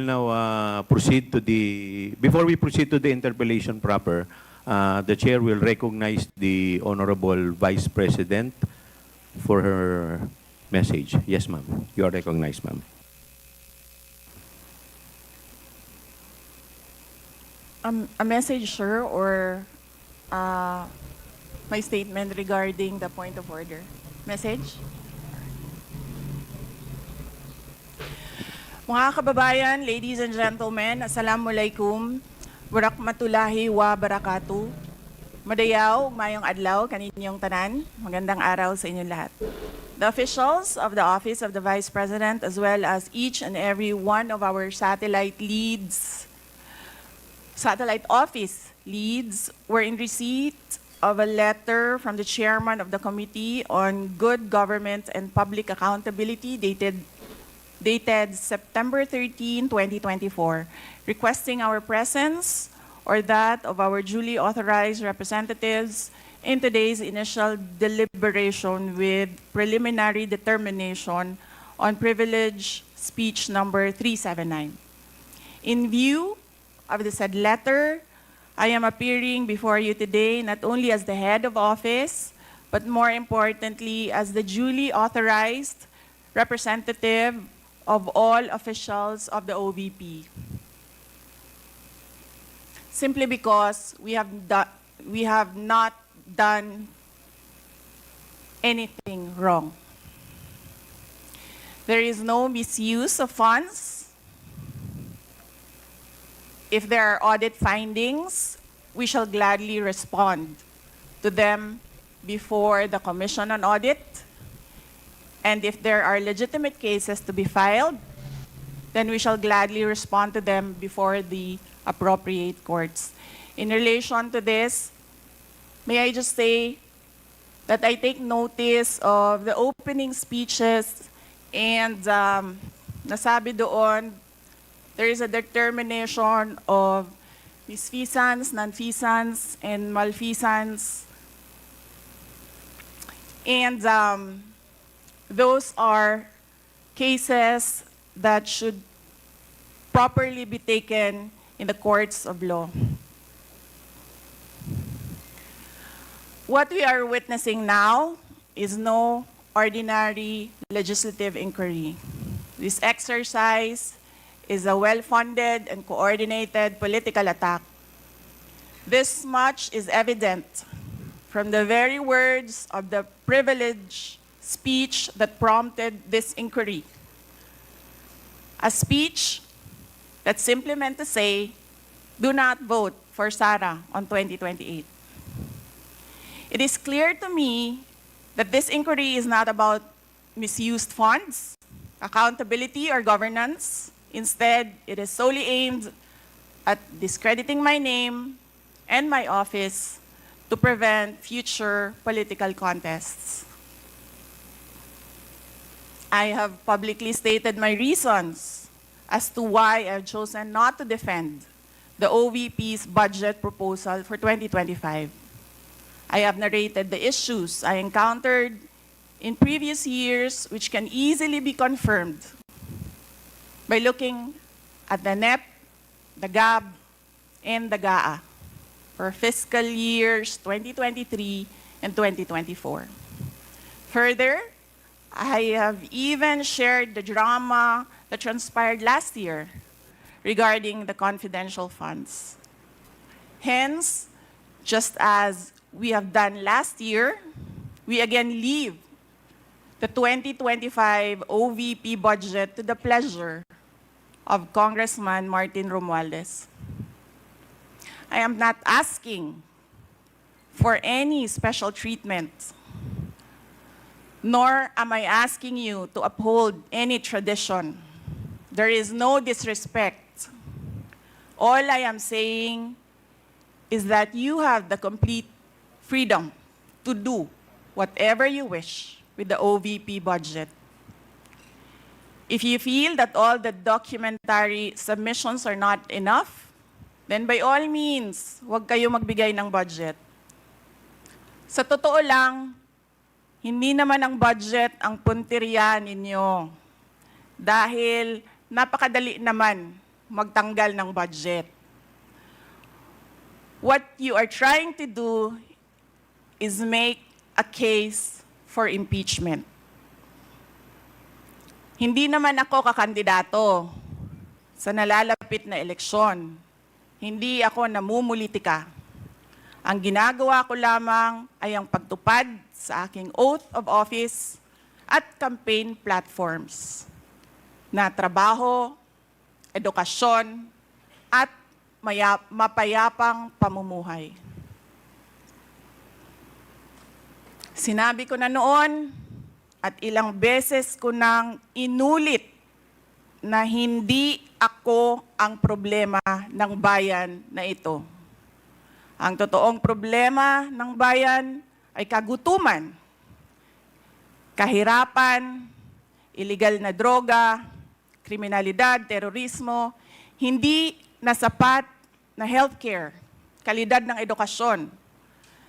now uh, proceed to the, before we proceed to the interpellation proper, uh, the chair will recognize the Honorable Vice President for her message. Yes, ma'am. You are recognized, ma'am. Um, a message, sir, or uh, my statement regarding the point of order? Message? Mga kababayan, ladies and gentlemen, Assalamualaikum, Warakmatulahi wa Barakatuh. Madayaw, mayong adlaw, kaninyong tanan. Magandang araw sa inyong lahat. The officials of the Office of the Vice President as well as each and every one of our satellite leads satellite office leads were in receipt of a letter from the chairman of the Committee on Good Government and Public Accountability dated dated September 13, 2024, requesting our presence or that of our duly authorized representatives in today's initial deliberation with preliminary determination on privilege speech number 379. In view of the said letter, I am appearing before you today not only as the head of office, but more importantly, as the duly authorized representative of all officials of the OVP. Simply because we have, we have not done anything wrong. There is no misuse of funds. If there are audit findings, we shall gladly respond to them before the Commission on Audit. And if there are legitimate cases to be filed, then we shall gladly respond to them before the appropriate courts. In relation to this, may I just say that I take notice of the opening speeches and um, nasabi doon there is a determination of misfeasance, nonfeasance, and malfeasance. And um, those are cases that should properly be taken in the courts of law. What we are witnessing now is no ordinary legislative inquiry. This exercise is a well-funded and coordinated political attack. This much is evident from the very words of the privileged speech that prompted this inquiry. A speech that simply meant to say, do not vote for Sara on 2028. It is clear to me that this inquiry is not about misused funds, accountability, or governance. Instead, it is solely aimed at discrediting my name and my office to prevent future political contests. I have publicly stated my reasons as to why I've chosen not to defend the OVP's budget proposal for 2025. I have narrated the issues I encountered in previous years, which can easily be confirmed by looking at the NEP, the GAB, and the GAA for fiscal years 2023 and 2024. Further, I have even shared the drama that transpired last year regarding the confidential funds. Hence, just as we have done last year, we again leave the 2025 OVP budget to the pleasure of Congressman Martin Romualdez. I am not asking for any special treatment, nor am I asking you to uphold any tradition. There is no disrespect. All I am saying is that you have the complete freedom to do whatever you wish with the OVP budget. If you feel that all the documentary submissions are not enough, then by all means, huwag kayo magbigay ng budget. Sa totoo lang, hindi naman ang budget ang punteriya ninyo. Dahil napakadali naman magtanggal ng budget. What you are trying to do is make a case for impeachment. Hindi naman ako kakandidato sa nalalapit na eleksyon. Hindi ako namumulitika. Ang ginagawa ko lamang ay ang pagtupad sa aking oath of office at campaign platforms na trabaho, edukasyon, at maya- mapayapang pamumuhay. Sinabi ko na noon at ilang beses ko nang inulit na hindi ako ang problema ng bayan na ito. Ang totoong problema ng bayan ay kagutuman, kahirapan, illegal na droga, kriminalidad, terorismo, hindi na sapat na healthcare, kalidad ng edukasyon,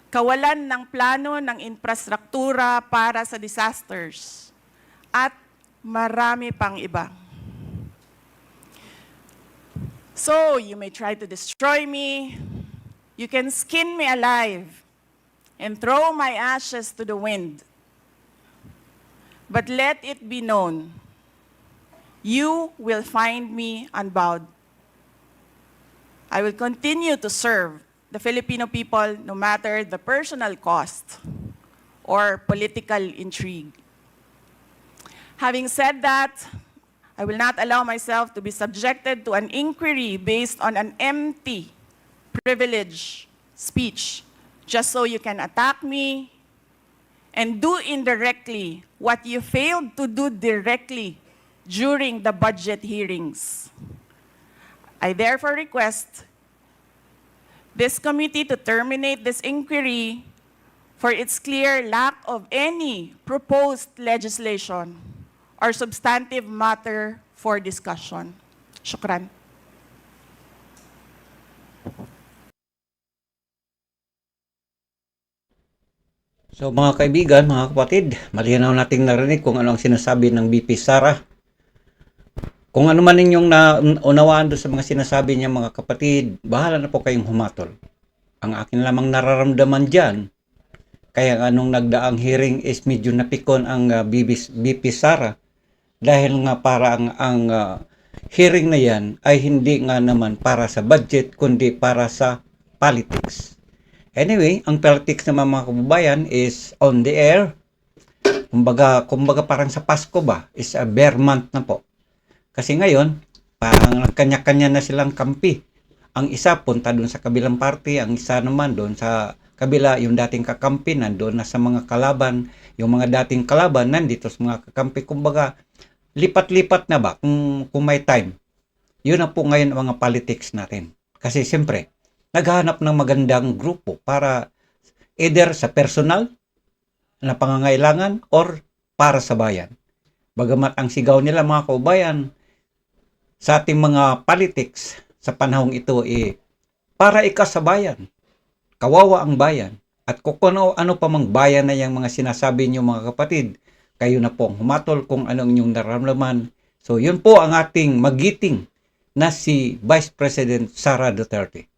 kawalan ng plano ng infrastruktura para sa disasters, at marami pang iba. So, you may try to destroy me, you can skin me alive, and throw my ashes to the wind. But let it be known, you will find me unbowed. I will continue to serve the Filipino people no matter the personal cost or political intrigue. Having said that, I will not allow myself to be subjected to an inquiry based on an empty privilege speech just so you can attack me and do indirectly what you failed to do directly during the budget hearings. I therefore request this committee to terminate this inquiry for its clear lack of any proposed legislation or substantive matter for discussion. Shukran. So mga kaibigan, mga kapatid, malinaw nating narinig kung ano ang sinasabi ng BP Sara. Kung ano man ninyong naunawaan doon sa mga sinasabi niya mga kapatid, bahala na po kayong humatol. Ang akin lamang nararamdaman dyan, kaya anong nagdaang hearing is medyo napikon ang uh, BP, BP Sara dahil nga para ang, ang uh, hearing na yan ay hindi nga naman para sa budget kundi para sa politics. Anyway, ang politics naman mga kababayan is on the air. Kumbaga, kumbaga parang sa Pasko ba, is a bear month na po. Kasi ngayon, parang kanya-kanya na silang kampi. Ang isa punta doon sa kabilang party, ang isa naman doon sa kabila, yung dating kakampi nandoon na sa mga kalaban, yung mga dating kalaban nandito sa mga kakampi. Kumbaga, lipat-lipat na ba kung, kung may time. Yun na po ngayon ang mga politics natin. Kasi siyempre, naghahanap ng magandang grupo para either sa personal na pangangailangan or para sa bayan. Bagamat ang sigaw nila mga kaubayan sa ating mga politics sa panahong ito eh para ikas sa bayan. Kawawa ang bayan. At kung ano, ano pa mang bayan na yung mga sinasabi niyo mga kapatid, kayo na po ang humatol kung anong inyong nararamdaman. So yun po ang ating magiting na si Vice President Sara Duterte.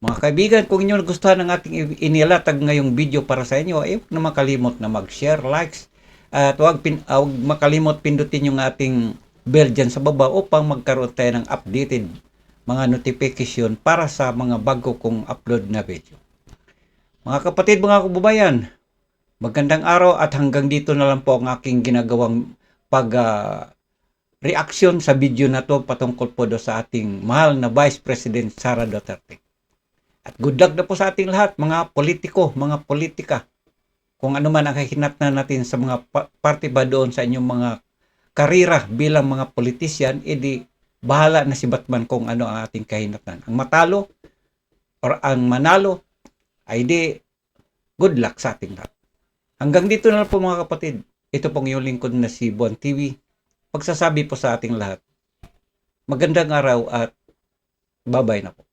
Mga kaibigan, kung inyo nagustuhan ng ating inilatag ngayong video para sa inyo, eh, huwag na makalimot na mag-share, likes, at huwag, pin, uh, huwag makalimot pindutin yung ating bell dyan sa baba upang magkaroon tayo ng updated mga notification para sa mga bago kong upload na video. Mga kapatid, mga kababayan, magandang araw at hanggang dito na lang po ang aking ginagawang pag uh, reaction sa video na to patungkol po do sa ating mahal na Vice President Sara Duterte. At good luck na po sa ating lahat, mga politiko, mga politika. Kung ano man ang kahinatnan natin sa mga pa- party ba doon sa inyong mga karira bilang mga politician, edi bahala na si Batman kung ano ang ating kahinatnan. Ang matalo or ang manalo, ay di good luck sa ating lahat. Hanggang dito na po mga kapatid. Ito pong yung lingkod na si Bon TV. Pagsasabi po sa ating lahat. Magandang araw at bye-bye na po.